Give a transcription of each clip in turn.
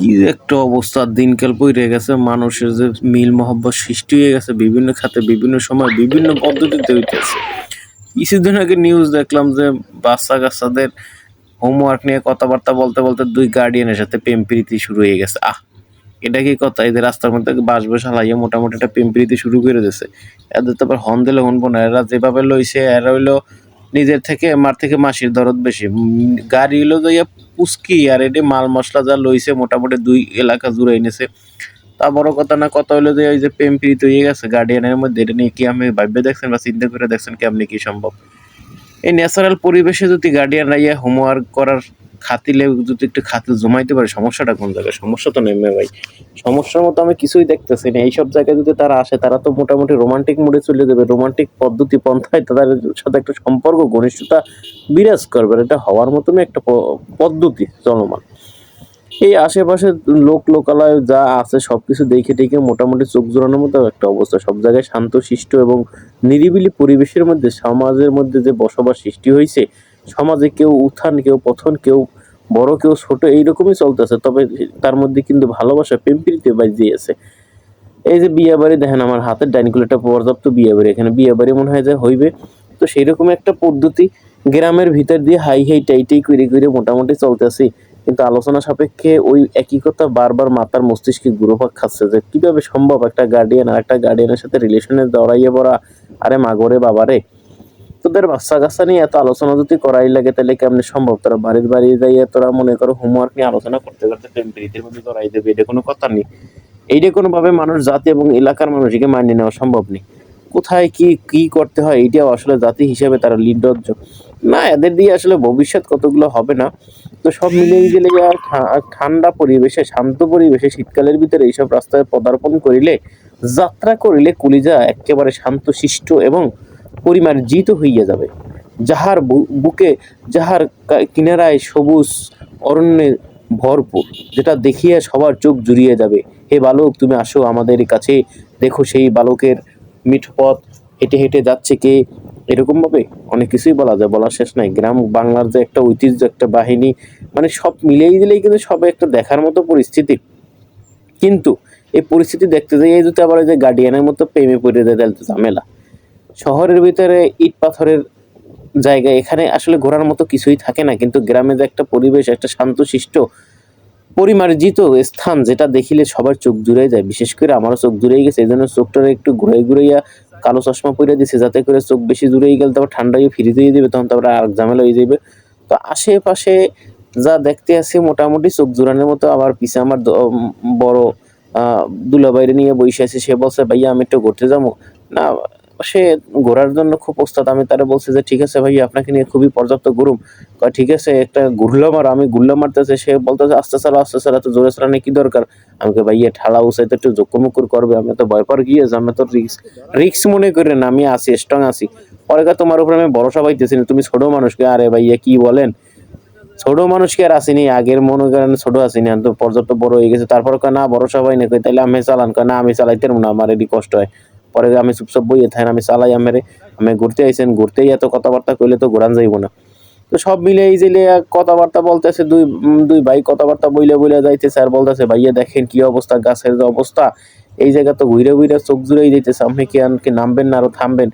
কি একটা অবস্থা, দিনকাল পইরে গেছে, মানুষের যে মিল মহব্বত সৃষ্টি হয়ে গেছে, বিভিন্ন খাতে, বিভিন্ন সময়, বিভিন্ন পদ্ধতিতে হইতেছে। কিছুদিন আগে নিউজ দেখলাম যে বাচ্চা কাচ্চাদের হোমওয়ার্ক নিয়ে কথাবার্তা বলতে বলতে দুই গার্ডিয়ানের সাথে প্রেম প্রীতি শুরু হয়ে গেছে। আহ, এটা কি কথা? এদের রাস্তার মধ্যে বাস বসে হালাইয়া মোটামুটি একটা প্রেম প্রীতি শুরু করে দিয়েছে এদের তো আবার হন দিলে হনবো না এরা যেভাবে লইছে, এরা হইল নিজের থেকে, মার থেকে মাসির দরদ বেশি। গাড়ি হলো যাইয়া পুস্কি আর এটি মাল মশলা যা লইছে মোটামুটি দুই এলাকা জুড়ে এনেছে। তা বড় কথা না কত হলো যে ওই যে প্রেম প্রীতি হয়ে গেছে গার্ডিয়ানের মধ্যে, এটা নিয়ে কি আমি ভাববে দেখছেন বা চিন্তা করে দেখছেন কি আপনি কি সম্ভব? এই ন্যাচারাল পরিবেশে যদি গার্ডিয়ানরা ইয়ে হোমওয়ার্ক করার খাতিলে যদি একটু খাতিল জমাইতে পারে, সমস্যাটা কোন জায়গায়? সমস্যা তো নেমে ভাই। সমস্যার মতো আমি কিছুই দেখতেছি না। এইসব জায়গায় যদি তারা আসে, তারা তো মোটামুটি রোমান্টিক মুডে চলে যাবে। রোমান্টিক পদ্ধতি পন্থায় তাদের সাথে একটা সম্পর্ক, ঘনিষ্ঠতা বিরাজ করবে। এটা হওয়ার মতনই একটা পদ্ধতি চলমান। এই আশেপাশে লোক লোকালয় যা আছে সবকিছু দেখে টেকে মোটামুটি চোখ জোড়ানোর মতো একটা অবস্থা। সব জায়গায় শান্ত, শিষ্ট এবং নিরিবিলি পরিবেশের মধ্যে সমাজের মধ্যে যে বসবাস সৃষ্টি হয়েছে, সমাজে কেউ উত্থান, কেউ পথন কেউ বড়, কেউ ছোট, এইরকমই চলতেছে। তবে তার মধ্যে কিন্তু ভালোবাসা, প্রেম, প্রীতি বাজিয়ে আছে। এই যে বিয়ে বাড়ি দেখেন আমার হাতের ডাইনিকুলেটা পর্যাপ্ত বিয়ে বাড়ি এখানে বিয়ে বাড়ি মনে হয় যে হইবে। তো সেইরকম একটা পদ্ধতি গ্রামের ভিতর দিয়ে হাই হাই টাইটাই করে করে মোটামুটি চলতেছি। কিন্তু আলোচনা সাপেক্ষে ওই একই কথা বারবার মাতার মস্তিষ্কে গুরুপাক খাচ্ছে যে, কীভাবে সম্ভব? একটা গার্ডিয়ান আর একটা গার্ডিয়ানের সাথে রিলেশনে জড়াইয়ে পড়া? আরে মাগরে বাবারে তোদের বাচ্চা কাচ্চা নিয়ে এত আলোচনা যদি করাই লাগে, তাহলে কেমনে সম্ভব? তোরা বাড়ির বাড়ি যাইয়ে তোরা মনে করো হোমওয়ার্ক নিয়ে আলোচনা করতে করতে প্রেম প্রীতির মধ্যে জড়াই দেবে, এটা কোনো কথা নেই। এইটা কোনোভাবে মানুষ জাতি এবং এলাকার মানুষকে মানিয়ে নেওয়া সম্ভব নেই। কোথায় কি কি করতে হয় এটাও আসলে জাতি হিসেবে তারা লিডর্য না, এদের দিয়ে আসলে ভবিষ্যৎ কতগুলো হবে না। তো সব মিলিয়ে গেলে ঠান্ডা পরিবেশে, শান্ত পরিবেশে, শীতকালের ভিতরে এইসব রাস্তায় পদার্পণ করিলে, যাত্রা করিলে কলিজা একেবারে শান্ত শান্তশিষ্ট এবং পরিমার্জিত হইয়া যাবে। যাহার বুকে, যাহার কিনারায় সবুজ অরণ্যে ভরপুর, যেটা দেখিয়া সবার চোখ জুড়িয়ে যাবে। হে বালক, তুমি আসো আমাদের কাছে, দেখো সেই বালকের মিঠপথ, হেঁটে হেঁটে যাচ্ছে কে? এরকম ভাবে অনেক কিছুই বলা যায়, বলার শেষ নাই। গ্রাম বাংলার যে একটা ঐতিহ্য, একটা বাহিনী মানে সব মিলিয়ে দিলেই কিন্তু সব একটা দেখার মতো পরিস্থিতি। কিন্তু এই পরিস্থিতি দেখতে যাই এই যদি আবার যে গার্ডিয়ানের মতো প্রেমে পড়ে যায় তাহলে তো ঝামেলা। শহরের ভিতরে ইট পাথরের জায়গা এখানে আসলে ঘোরার মতো কিছুই থাকে না। কিন্তু গ্রামে যে একটা পরিবেশ, একটা শান্তশিষ্ট, পরিমার্জিত স্থান, যেটা দেখিলে সবার চোখ জুড়ে যায়। বিশেষ করে আমারও চোখ জুড়েই গেছে, এই জন্য চোখটা একটু ঘুরে ঘুরাইয়া কালো চশমা পরে দিছে, যাতে করে চোখ বেশি দূরে গেলে তারপর ঠান্ডা হয়ে ফিরে দিয়ে দেবে, তখন তারপরে আর ঝামেলা হয়ে যাবে তো আশেপাশে যা দেখতে আছে, মোটামুটি চোখ জোরানোর মতো, আবার পিছে আমার বড় দুলা বাইরে নিয়ে বসে আছে, সে বলছে, ভাইয়া, আমি একটু ঘুরতে যাব। না সে ঘোরার জন্য খুব ওস্তাদ আমি তারা বলছে যে, ঠিক আছে ভাই আপনাকে নিয়ে খুবই পর্যাপ্ত কয়, ঠিক আছে, একটা ঘুরলাম আর আমি ঘুরলাম মারতেছে, সে বলতেছে, আস্তে চালা আস্তে চালা তো জোরে চালানে কি দরকার? আমাকে ভাইয়া, ঠালা উসাইতে একটু জকুমুকুর করবে, আমি তো ভয় পার গিয়ে আমি তো রিক্স রিক্স মনে করি না, আমি আছি স্ট্রং আছি। পরে তোমার উপরে আমি ভরসা পাইতেছি না, তুমি ছোট মানুষকে আরে ভাইয়া, কি বলেন? ছোট মানুষকে আর আসিনি, আগের মনে করেন ছোট আসিনি তো পর্যাপ্ত বড় হয়ে গেছে। তারপর না, ভরসা পাই না তাহলে আমি চালান। না, আমি চালাইতে না, আমার এটি কষ্ট হয়। পরে আমি চুপচাপ বইয়ে থাকেন আমি চালাই আমারে, আমি ঘুরতে আইছেন, ঘুরতেই এত কথাবার্তা কইলে তো ঘোরান যাইব না। তো সব মিলে এই যে কথাবার্তা বলতেছে, দুই দুই ভাই কথাবার্তা বইলে বইলে যাইতেছে আর বলতেছে, ভাইয়া দেখেন কি অবস্থা, গাছের যে অবস্থা, এই জায়গা তো ঘুরে ঘুরে চোখ জুড়েই যাইতেছে, আপনি কি আর, কি নামবেন না আরও থামবেন?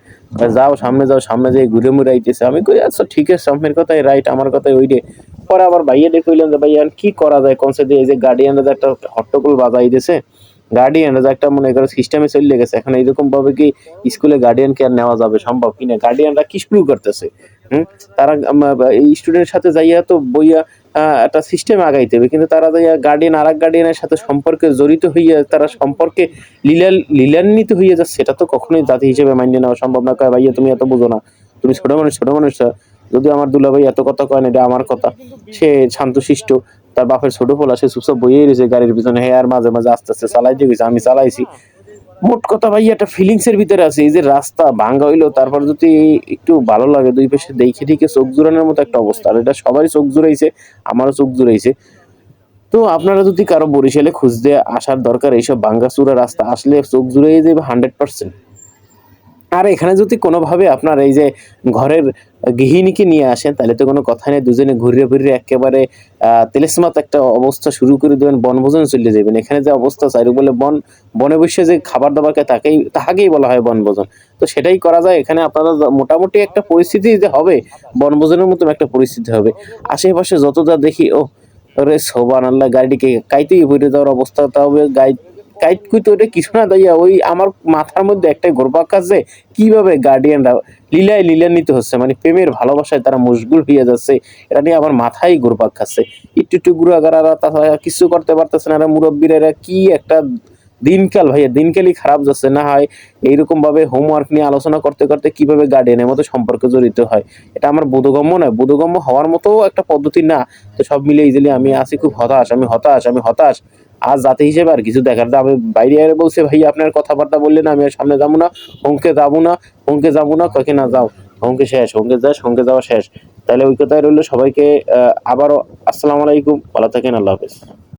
যাও, সামনে যাও, সামনে যাই ঘুরে মুড়ে আইতেছে। আমি কই আচ্ছা ঠিক আছে, আপনার কথাই রাইট আমার কথাই ওইটে পরে আবার ভাইয়া দেখে কইলাম যে, ভাইয়া কি করা যায়? কনসে দিয়ে এই যে গার্ডিয়ানরা একটা হট্টগোল বাজাই দিছে গার্ডিয়ানরা যে একটা মনে করো সিস্টেমে চলে গেছে। এখন এইরকম ভাবে কি স্কুলে গার্ডিয়ানকে আর নেওয়া যাবে সম্ভব কিনা গার্ডিয়ানরা কি শুরু করতেছে? হুম? তারা এই স্টুডেন্টের সাথে যাইয়া তো বইয়া একটা সিস্টেম আগাইতে হবে। কিন্তু তারা যাইয়া গার্ডিয়ান আর এক গার্ডিয়ানের সাথে সম্পর্কে জড়িত হইয়া, তারা সম্পর্কে লীলাল লীলান্বিত হইয়া যাচ্ছে, সেটা তো কখনোই জাতি হিসেবে মানিয়ে নেওয়া সম্ভব না। কয়, ভাইয়া, তুমি এত বুঝো না। তুমি ছোট মানুষ ছোট মানুষ যদি আমার দুলাভাই এত কথা কয় না, এটা আমার কথা। সে শান্তশিষ্ট। তার বাপের ছোট পোলা, সে চুপচাপ বইয়ে রয়েছে গাড়ির পিছনে। হ্যাঁ আর মাঝে মাঝে আস্তে আস্তে চালাইতে গেছে, আমি চালাইছি। মোট কথা ভাই, একটা ফিলিংস এর ভিতরে আছে। এই যে রাস্তা ভাঙ্গা হইল, তারপর যদি একটু ভালো লাগে, দুই পাশে দেখে ঠিকে চোখ জুড়ানোর মতো একটা অবস্থা। আর এটা সবারই চোখ জুড়াইছে, আমারও চোখ জুড়াইছে। তো আপনারা যদি কারও বরিশালে খুঁজতে আসার দরকার, এইসব ভাঙ্গাচুরা রাস্তা আসলে চোখ জুড়ে যাবে হান্ড্রেড পার্সেন্ট আর এখানে যদি কোনোভাবে আপনার এই যে ঘরের গৃহিণীকে নিয়ে আসেন, তাহলে তো কোনো কথা নেই। দুজনে ঘুরে ফিরে একেবারে তেলেসমাত একটা অবস্থা শুরু করে দেবেন, বনভোজন চলে যাবেন। এখানে যে অবস্থা চাইরু বলে বন, বনে বসে যে খাবার দাবারকে তাকেই, তাহাকেই বলা হয় বনভোজন। তো সেটাই করা যায়। এখানে আপনারা মোটামুটি একটা পরিস্থিতি যে হবে, বনভোজনের মতন একটা পরিস্থিতি হবে। আশেপাশে যত যা দেখি ও রে সোবান আল্লাহ, গাড়িটিকে কাইতেই ভরে যাওয়ার অবস্থা, তবে গাই কাইট কুইতে ওটা কিছু না দাইয়া ওই আমার মাথার মধ্যে একটাই ঘোরপাক আছে কীভাবে গার্ডিয়ানরা লীলায় লীলান্বিত হচ্ছে মানে প্রেমের ভালোবাসায় তারা মশগুল হয়ে যাচ্ছে, এটা নিয়ে আমার মাথায় ঘুরপাক খাচ্ছে একটু একটু গুড়াগাড়ারা তাছাড়া কিছু করতে পারতেছে না, এরা মুরব্বীরা এরা কি একটা দিনকাল ভাইয়া, দিনকালই খারাপ যাচ্ছে, না হয় এইরকম ভাবে হোমওয়ার্ক নিয়ে আলোচনা করতে করতে কীভাবে গার্ডিয়ানের মতো সম্পর্কে জড়িত হয়, এটা আমার বোধগম্য নয়, বোধগম্য হওয়ার মতো একটা পদ্ধতি না, তো সব মিলে ইজিলি আমি আছি খুব হতাশ, আমি হতাশ আমি হতাশ আজ জাতি হিসেবে আর কিছু দেখার না। আমি বাইরে আর বলছে, ভাই, আপনার কথাবার্তা বললেন, আমি আর সামনে যাব না। হোমকে যাব না হোমকে যাব না। কয়েকে না, যাও। হোমকে শেষ হোমকে যাস হোমকে যাওয়া শেষ। তাহলে ওই কথাই রইল সবাইকে আবারও আসসালামু আলাইকুম। ভালো থাকেন, আল্লাহ হাফেজ।